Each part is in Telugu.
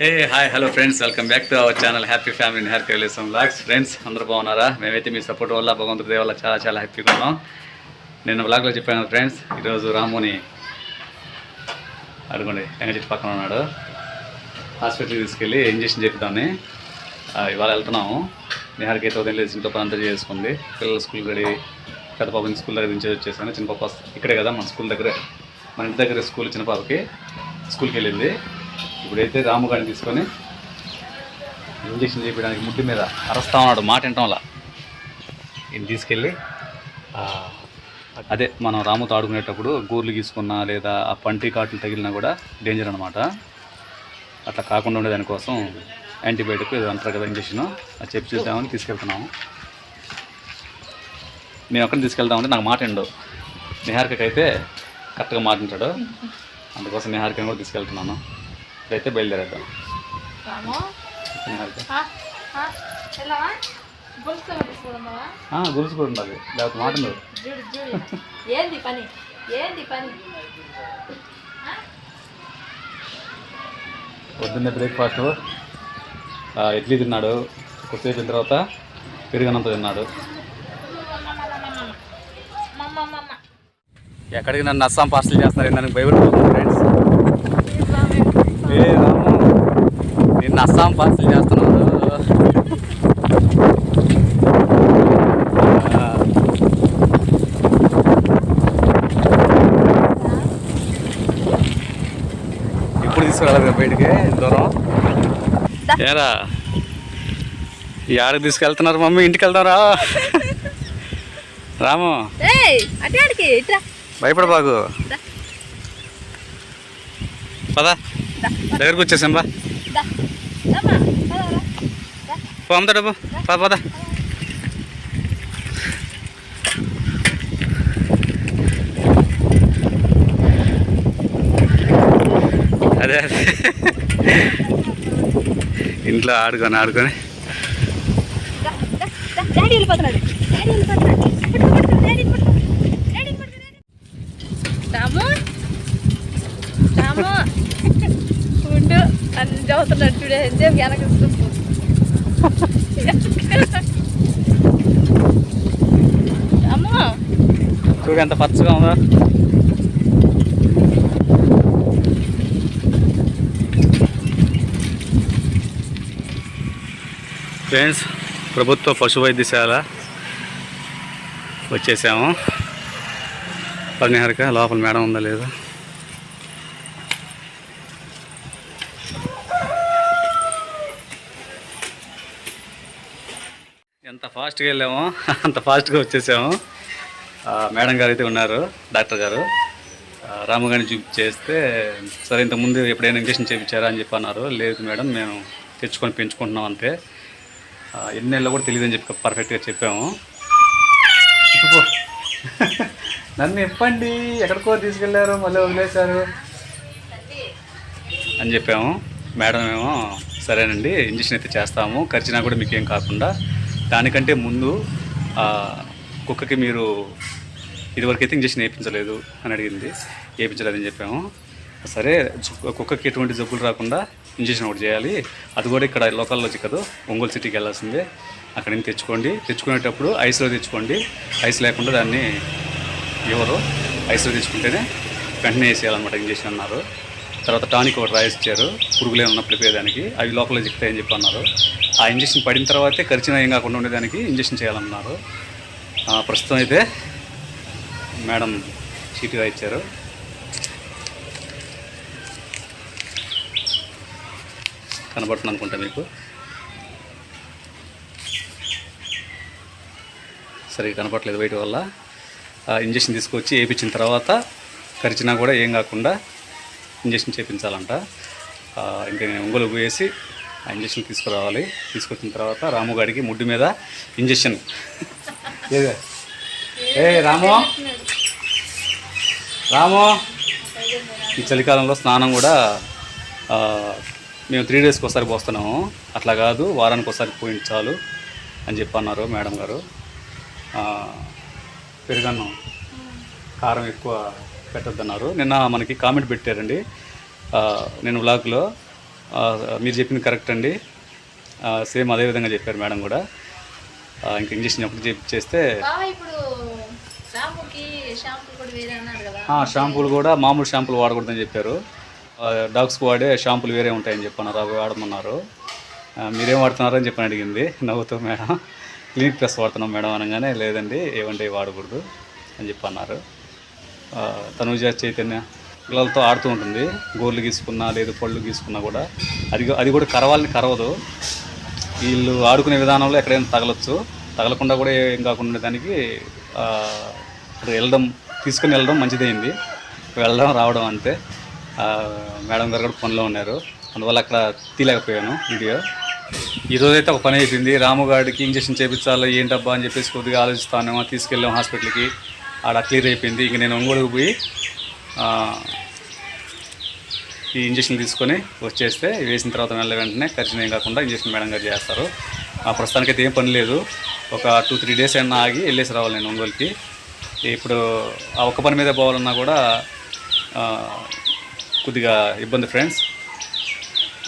Hey hi hello friends welcome back to our channel happy family happy వెళ్ళేసాం blogs friends అందరూ బాగున్నారా? మేమైతే మీ సపోర్ట్ వల్ల భగవంతుడి దయ వల్ల చాలా చాలా హ్యాపీగా ఉన్నాం. నేను బ్లాగ్లో చెప్పాను ఫ్రెండ్స్ ఈరోజు రాముని అడుగుండి. వెంకటేష్ పక్కన ఉన్నాడు. హాస్పిటల్కి తీసుకెళ్ళి ఇంజక్షన్ చెప్తామని ఇవాళ వెళ్తున్నాము. నిహార్కి అయితే ఉదయం లేచి ఇంట్లో పని అంతా చేసుకుంది. పిల్లల స్కూల్ రెడీ పెద్ద పాపని స్కూల్ దగ్గర నుంచి వచ్చేసాను. చిన్న పాప ఇక్కడే కదా మన స్కూల్ దగ్గరే మన ఇంటి దగ్గర స్కూల్ చిన్న పాపకి. స్కూల్కి వెళ్ళింది. ఇప్పుడైతే రాము గారిని తీసుకొని ఇంజక్షన్ చేయడానికి ముట్టి మీద అరస్తా ఉన్నాడు మాట వింటాంలా ఈయన తీసుకెళ్ళి అదే మనం రాముతో ఆడుకునేటప్పుడు గూర్లు గీసుకున్నా లేదా ఆ పంటి కాట్లు తగిలినా కూడా డేంజర్ అనమాట అట్లా కాకుండా ఉండేదానికోసం యాంటీబయాటిక్ ఇది అంటారు కదా ఇంజక్షన్. అది చెప్పి చూద్దామని తీసుకెళ్తున్నాము. మేము ఎక్కడ తీసుకెళ్తామంటే నాకు మాట ఎండు నిహారికకైతే కరెక్ట్గా మాట ఉంటాడు అందుకోసం నిహారికని కూడా తీసుకెళ్తున్నాను. ఇప్పుడైతే బయలుదేరేద్దాం తీసుకున్నావా ఆ, గొలుసు కూడా ఉండాలి. లేకపోతే మాట ఏంది పని? ఏంది పని? పొద్దున్నే బ్రేక్ఫాస్ట్. ఇడ్లీ తిన్నాడు. కొద్దిసేపు అయిన తర్వాత పెరుగనంత తిన్నాడు. ఎక్కడికి నన్ను అస్సాం పార్సల్ చేస్తున్నారు? దానికి భయపడిపోతుంది ఫ్రెండ్స్ ఏ రాము నిన్ను అస్సాం పార్సల్ చేస్తున్నాడు ఆ, ఎప్పుడు తీసుకురాలేదు బయటికి? దూరం? ఏరా? ఈ ఆడకి తీసుకెళ్తున్నారు మమ్మీ ఇంటికి వెళ్తారా రాము భయపడ బాగు. పదా. దగ్గరకు వచ్చేసాం బా దా డబ్బు పద పద. అదే. ఇంట్లో ఆడుకొని ఆడుకొని. డాడీ వెళ్ళిపోతున్నాడు. డాడీ వెళ్ళిపోతున్నాడు. ఉండు అని చదువుతున్నాడు చూడే ఎంతసేపు వెనక చూపు రాము చూడు ఎంత పచ్చగా ఉందో. ఫ్రెండ్స్ ప్రభుత్వ పశు వైద్యశాల వచ్చేసాము. పర్ణిహారిక లోపల మేడం ఉందా లేదా? ఫాస్ట్గా వెళ్ళాము. అంత ఫాస్ట్గా వచ్చేసాము. మేడం గారు అయితే ఉన్నారు డాక్టర్ గారు. రాము గారిని చూపి చేస్తే సరే ఇంతకుముందు ఎప్పుడైనా ఇంజక్షన్ చేయించారా? అని చెప్పి అన్నారు. లేదు మేడం మేము తెచ్చుకొని పెంచుకుంటున్నాం అంతే. ఎన్ని నెలలు కూడా తెలియదు అని చెప్పి పర్ఫెక్ట్గా చెప్పాము. నన్ను చెప్పండి ఎక్కడికో తీసుకెళ్ళారు మళ్ళీ వదిలేశారు అని చెప్పాము. మేడం ఏమో సరేనండి ఇంజక్షన్ అయితే చేస్తాము. ఖర్చునా కూడా మీకేం కాకుండా దానికంటే ముందు కుక్కకి మీరు ఇదివరకైతే ఇంజక్షన్ వేయించలేదు అని అడిగింది. వేయించలేదని చెప్పాము. సరే కుక్కకి ఎటువంటి జబ్బులు రాకుండా ఇంజక్షన్ ఒకటి చేయాలి. అది కూడా ఇక్కడ లోకల్లో చిక్కదు. ఒంగోలు సిటీకి వెళ్ళాల్సిందే. అక్కడి నుంచి తెచ్చుకోండి. తెచ్చుకునేటప్పుడు ఐస్లో తెచ్చుకోండి. ఐస్ లేకుండా దాన్ని ఎవరు ఐస్లో తెచ్చుకుంటేనే వెంటనే వేసేయాలన్నమాట ఇంజక్షన్ అన్నారు. తర్వాత టానిక్ ఒకటి రాయిచ్చారు. పురుగులు ఏమన్నా ప్రిపేయడానికి అవి లోపల చిక్కుతాయని చెప్పి అన్నారు. ఆ ఇంజక్షన్ పడిన తర్వాతే ఖర్చున ఏం కాకుండా ఉండేదానికి ఇంజక్షన్ చేయాలన్నారు. ప్రస్తుతం అయితే మేడం చీటీ రాయిచ్చారు. కనబడుతుంది అనుకుంటా మీకు. సరిగ్గా కనపట్లేదు బయట వల్ల. ఆ ఇంజక్షన్ తీసుకొచ్చి వేయించిన తర్వాత కరిచినా కూడా ఏం కాకుండా ఇంజక్షన్ చేయించాలంట. ఇంకా నేను ఒంగోలు పోయేసి ఆ ఇంజక్షన్ తీసుకురావాలి. తీసుకొచ్చిన తర్వాత రాముగాడికి ముడ్డు మీద ఇంజక్షన్. ఏదే? ఏ రాము? రాము? ఈ చలికాలంలో స్నానం కూడా మేము త్రీ డేస్కి ఒకసారి పోస్తున్నాము. అట్లా కాదు వారానికి ఒకసారి పోయింది చాలు అని చెప్పి అన్నారు మేడం గారు. ఆ, పెరుగన్నం కారం ఎక్కువ పెట్టద్దన్నారు. నిన్న మనకి కామెంట్ పెట్టారండి. నేను వ్లాగ్లో మీరు చెప్పింది కరెక్ట్ అండి. సేమ్ అదే విధంగా చెప్పారు మేడం కూడా. ఇంకా ఇంజక్షన్ ఎప్పుడు చేస్తే షాంపూలు కూడా మామూలు షాంపూలు వాడకూడదని చెప్పారు. ఆ, డాగ్స్కి వాడే షాంపూలు వేరే ఉంటాయని చెప్పన్నారు అవి వాడమన్నారు. మీరేం వాడుతున్నారని చెప్పని అడిగింది. నవ్వుతూ మేడం. క్లినిక్ ప్లస్ వాడుతున్నాం మేడం అనగానే లేదండి ఏవంటే వాడకూడదు అని చెప్పి అన్నారు ఆ, తనుజ చైతన్య పిల్లలతో ఆడుతూ ఉంటుంది. గోర్లు గీసుకున్నా లేదు పళ్ళు గీసుకున్నా కూడా. అది అది కూడా కరవాలని కరవదు. వీళ్ళు ఆడుకునే విధానంలో ఎక్కడైనా తగలొచ్చు. తగలకుండా కూడా ఏం కాకుండా దానికి ఆ, వెళ్ళడం తీసుకుని వెళ్ళడం మంచిదైంది. వెళ్ళడం రావడం అంతే. మేడం గారు కూడా పనిలో ఉన్నారు. అందువల్ల అక్కడ తీయలేకపోయాను వీడియో. ఈరోజైతే ఒక పని అయిపోయింది. రాముగాడికి ఇంజక్షన్ చేయించాలి ఏంటబ్బా అని చెప్పేసి కొద్దిగా ఆలోచిస్తానేమో తీసుకెళ్ళాం హాస్పిటల్కి. ఆడ క్లియర్ అయిపోయింది. ఇంక నేను ఒంగోలుకు పోయి ఈ ఇంజక్షన్ తీసుకొని వచ్చేస్తే వేసిన తర్వాత వెళ్ళ వెంటనే ఖర్చు ఏం కాకుండా ఇంజక్షన్ మేడం గారు చేస్తారు. ఆ ప్రస్తుతానికైతే ఏం పని లేదు. ఒక టూ త్రీ డేస్ అయినా ఆగి వెళ్ళేసి రావాలి నేను ఒంగోలుకి. ఇప్పుడు ఆ ఒక్క పని మీద పోవాలన్నా కూడా కొద్దిగా ఇబ్బంది ఫ్రెండ్స్.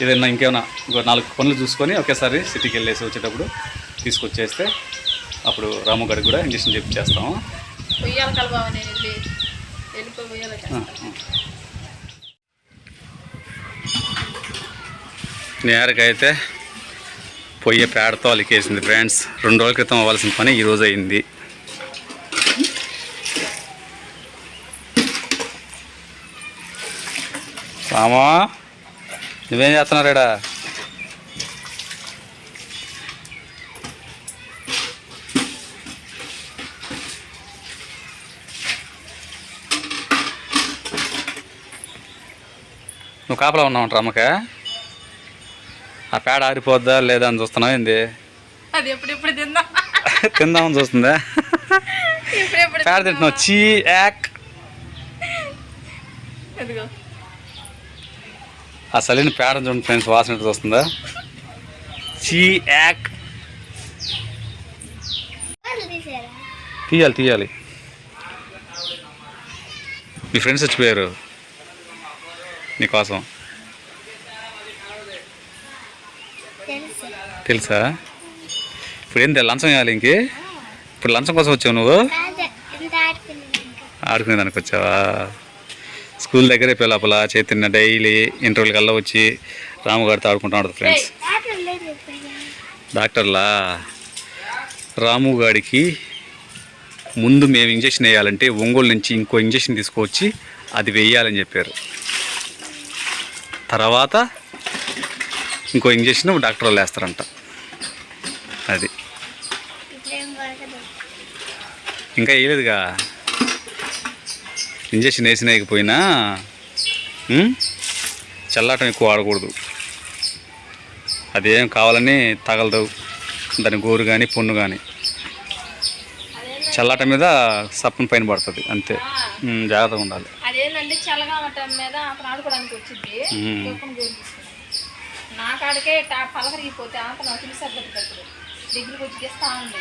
ఏదైనా ఇంకేమైనా ఇంకో నాలుగు పనులు చూసుకొని ఒకేసారి సిటీకి వెళ్ళేసి వచ్చేటప్పుడు తీసుకొచ్చేస్తే అప్పుడు రాము గారికి కూడా ఇంజక్షన్ చేస్తాము నేరకైతే పొయ్యి పేడతో అలికేసింది ఫ్రెండ్స్. రెండు రోజుల క్రితం అవ్వాల్సిన పని ఈరోజు అయింది. రామా నువ్వేం చేస్తున్నారాడా నువ్వు కాపలా ఉన్నావు రమ్మకా ఆ పేడ ఆరిపోద్దా లేదా అని చూస్తున్నావు ఏంది? అది ఎప్పుడెప్పుడు తిందా? తిందామని చూస్తుందా? పేడ తింటున్నావు. చీ యాక్. ఆ చలిని పేడ చూడండి ఫ్రెండ్స్ వాసన వస్తుందా? చీ యాక్. తీయాలి తీయాలి. మీ ఫ్రెండ్స్ వచ్చిపోయారు నీకోసం. తెలుసా. ఇప్పుడు ఏంటి లంచం ఇవ్వాలి ఇంకే? ఇప్పుడు లంచం కోసం వచ్చావు నువ్వు? ఆడుకునే దానికి వచ్చావా? స్కూల్ దగ్గరే లోపల చైతన్య డైలీ ఇంటర్వ్యూల కల్లా వచ్చి రాముగారితో ఆడుకుంటా ఫ్రెండ్స్. డాక్టర్లా? రాము గాడికి ముందు మేము ఇంజక్షన్ వేయాలంటే ఒంగోలు నుంచి ఇంకో ఇంజక్షన్ తీసుకువచ్చి అది వేయాలని చెప్పారు. తర్వాత ఇంకో ఇంజక్షన్ డాక్టర్ వాళ్ళు వేస్తారంట. అది. ఇంకా వేయలేదుగా. ఇంజక్షన్ వేసినాకపోయినా చల్లటం చల్లాటం ఎక్కువ వాడకూడదు అదేం కావాలని తగలదు. దాని గోరు కానీ పొన్ను కానీ చల్లాట మీద సప్పన పైన పడుతుంది అంతే. జాగ్రత్తగా ఉండాలి. అదేంటంటే చల్లగా ఉండటం మీద ఆడుకోవడానికి వచ్చింది. నా కాడికే పలకరిగిపోతే అంత నాకు తెలిసి దగ్గరికి వచ్చి ఉంది.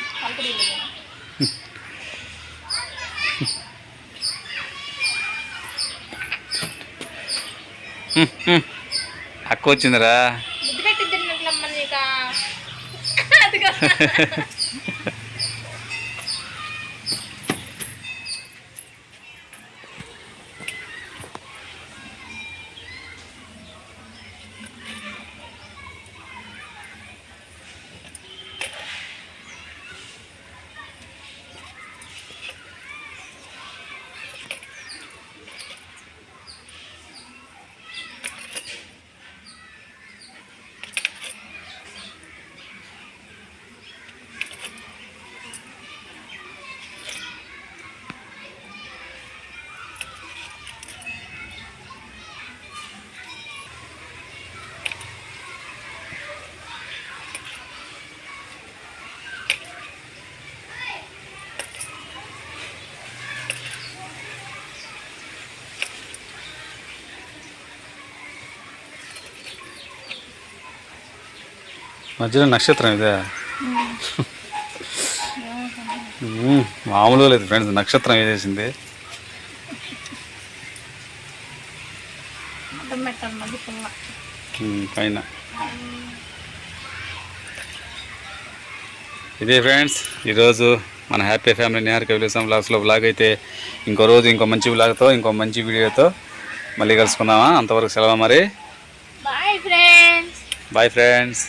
అక్క వచ్చిందిరా. అది మధ్యలో నక్షత్రం ఇదే. మామూలుగా లేదు ఫ్రెండ్స్ నక్షత్రం వేసేసింది ఉమ్, పైన. ఇదే ఫ్రెండ్స్ ఈరోజు మన హ్యాపీ ఫ్యామిలీ నిహారిక విలేసం బ్లాగ్స్లో బ్లాగ్ అయితే ఇంకో రోజు ఇంకో మంచి బ్లాగ్తో ఇంకో మంచి వీడియోతో మళ్ళీ కలుసుకుందామా? అంతవరకు సెలవు మరి. Bye friends bye friends